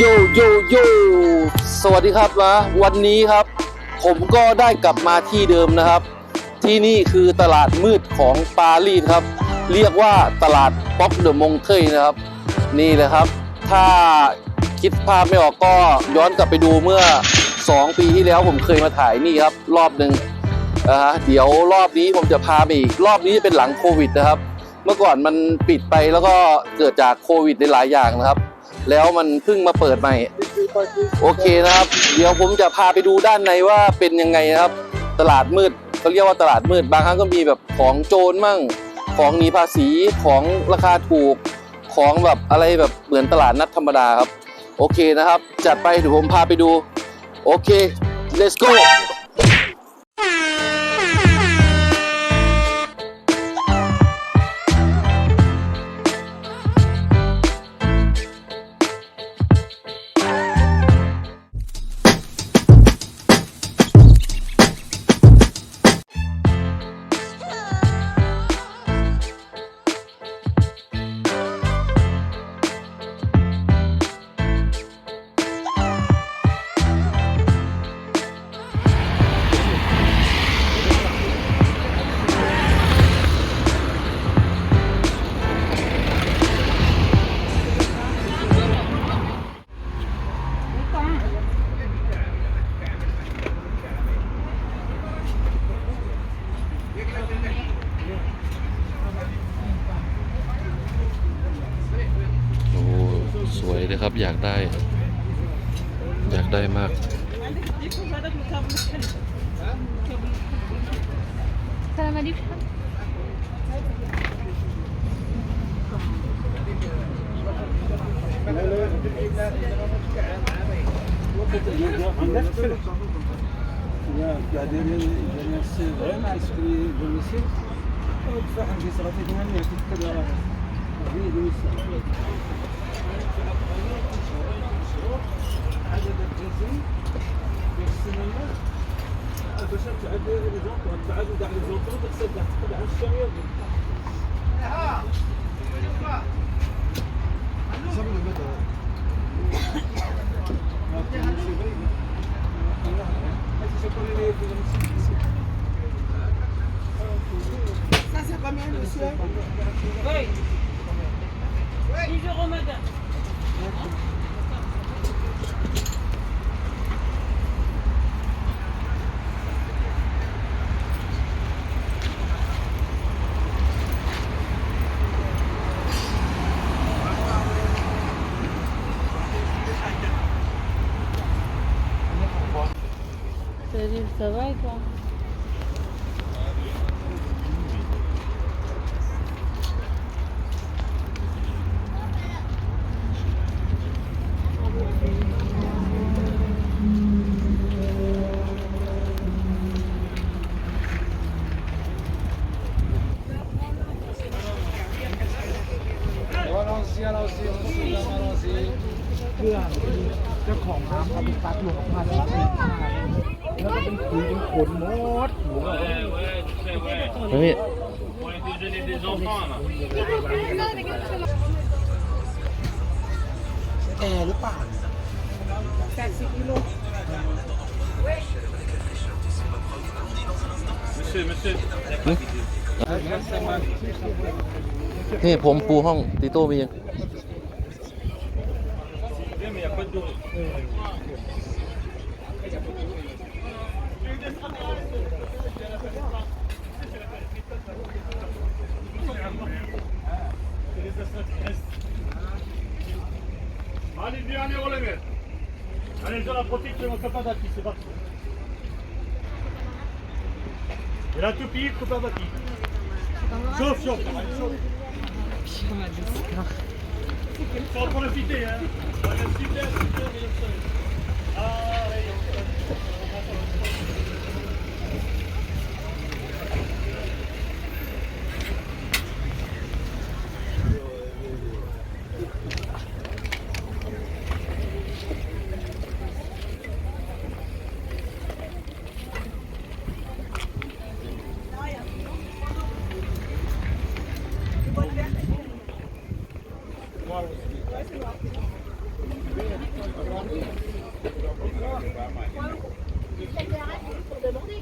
โยโยโยสวัสดีครับนะวันนี้ครับ ผมก็ได้กลับมาที่เดิมนะครับ ที่นี่คือตลาดมืดของปารีสครับ เรียกว่าตลาดป๊อปเดอะมงเทยนะครับ นี่เลยครับ ถ้าคิดภาพไม่ออกก็ย้อนกลับไปดูเมื่อ 2 ปีที่แล้วผมเคยมาถ่ายนี่ครับ รอบหนึ่งนะฮะเดี๋ยวรอบนี้ผมจะพาไปอีกรอบนี้จะเป็นหลังโควิดนะครับ เมื่อก่อนมันปิดไปแล้วก็เกิดจากโควิดในหลายอย่างนะครับ แล้วมันเพิ่งมาเปิดใหม่ โอเคนะครับ เดี๋ยวผมจะพาไปดูด้านในว่าเป็นยังไงนะครับ ตลาดมืดเขาเรียกว่าตลาดมืด บางครั้งก็มีแบบของโจรมั่ง ของหนีภาษีของราคาถูกของแบบอะไรแบบเหมือนตลาดนัดธรรมดาครับ โอเคนะครับ จัดไปเดี๋ยวผมพาไปดู โอเค let's go วยนะครับ อยากได้ อยากได้มาก Selam aleyküm. باش تعدي لي زونطون تعدي كاع لي زونطون تحسب كاع تقطع على الشامية Ça c'est combien monsieur Oui. 10 euros, madame. The right one. Yeah. เจ้าของร้านเขาเป็นตัดหลวงพันธ์ แล้วก็เป็นคุยเป็นขนหมดหัวนี่แอร์หรือเปล่านี่ผมปูห้องติโต้มียัง Ali Diane Oliver. Allez dans la protection, on ne peut pas bâtir, c'est parti. Et la toupie, on ne peut pas bâtir. Sauf, sauf, sauf. Sauf pour profiter, hein.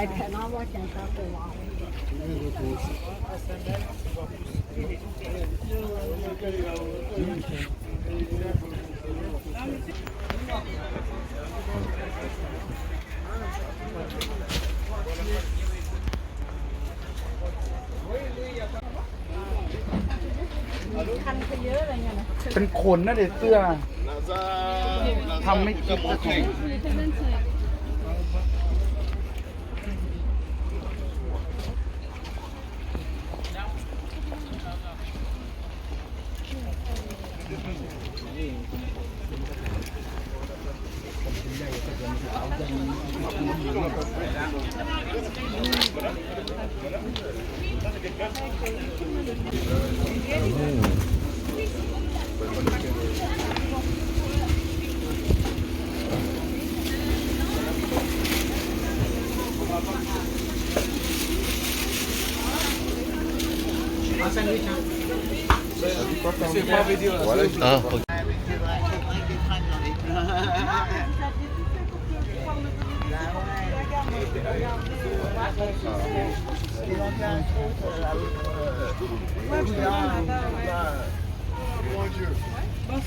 I cannot watch and talk for long. เป็นขนนะเด็กเสื้อทำไม่คิดจะของ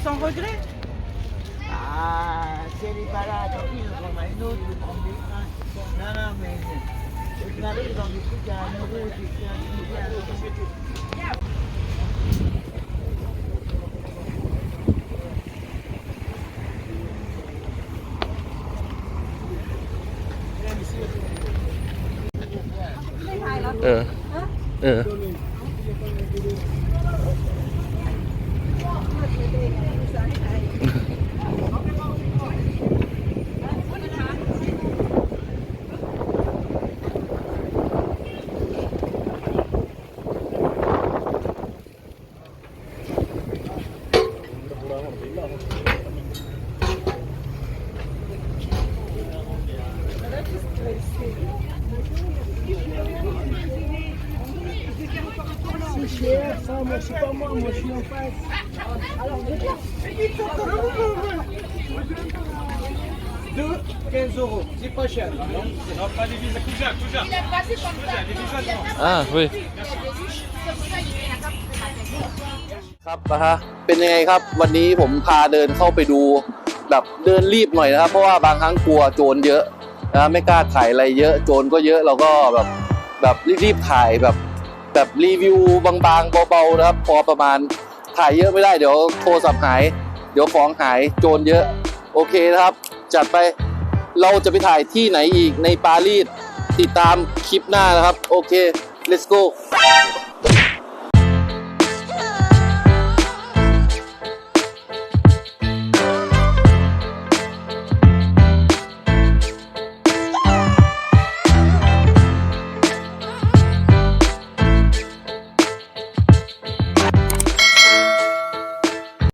Sans regret. Ah, si elle n'est pas là, tant pis, je prendrai une autre, je prends des trains. Non, non, mais je m'arrive dans des trucs à un euro, j'ai fait un เออ เออ billet à un euro. 예. 예. Ah oui ครับนะฮะเป็นยังไงครับ วันนี้ผมพาเดินเข้าไปดู แบบเดินรีบหน่อยนะครับ เพราะว่าบางครั้งกลัวโจรเยอะนะไม่กล้าถ่ายอะไรเยอะ โจรก็เยอะเราก็แบบแบบรีบๆถ่ายแบบ แบบรีวิวบางๆเบาๆนะครับ พอประมาณถ่ายเยอะไม่ได้เดี๋ยวโทรศัพท์หาย เดี๋ยวของหายโจรเยอะ โอเคนะครับ จัดไปเราจะไปถ่ายที่ไหนอีกในปารีสติดตามคลิปหน้านะครับ โอเค let's go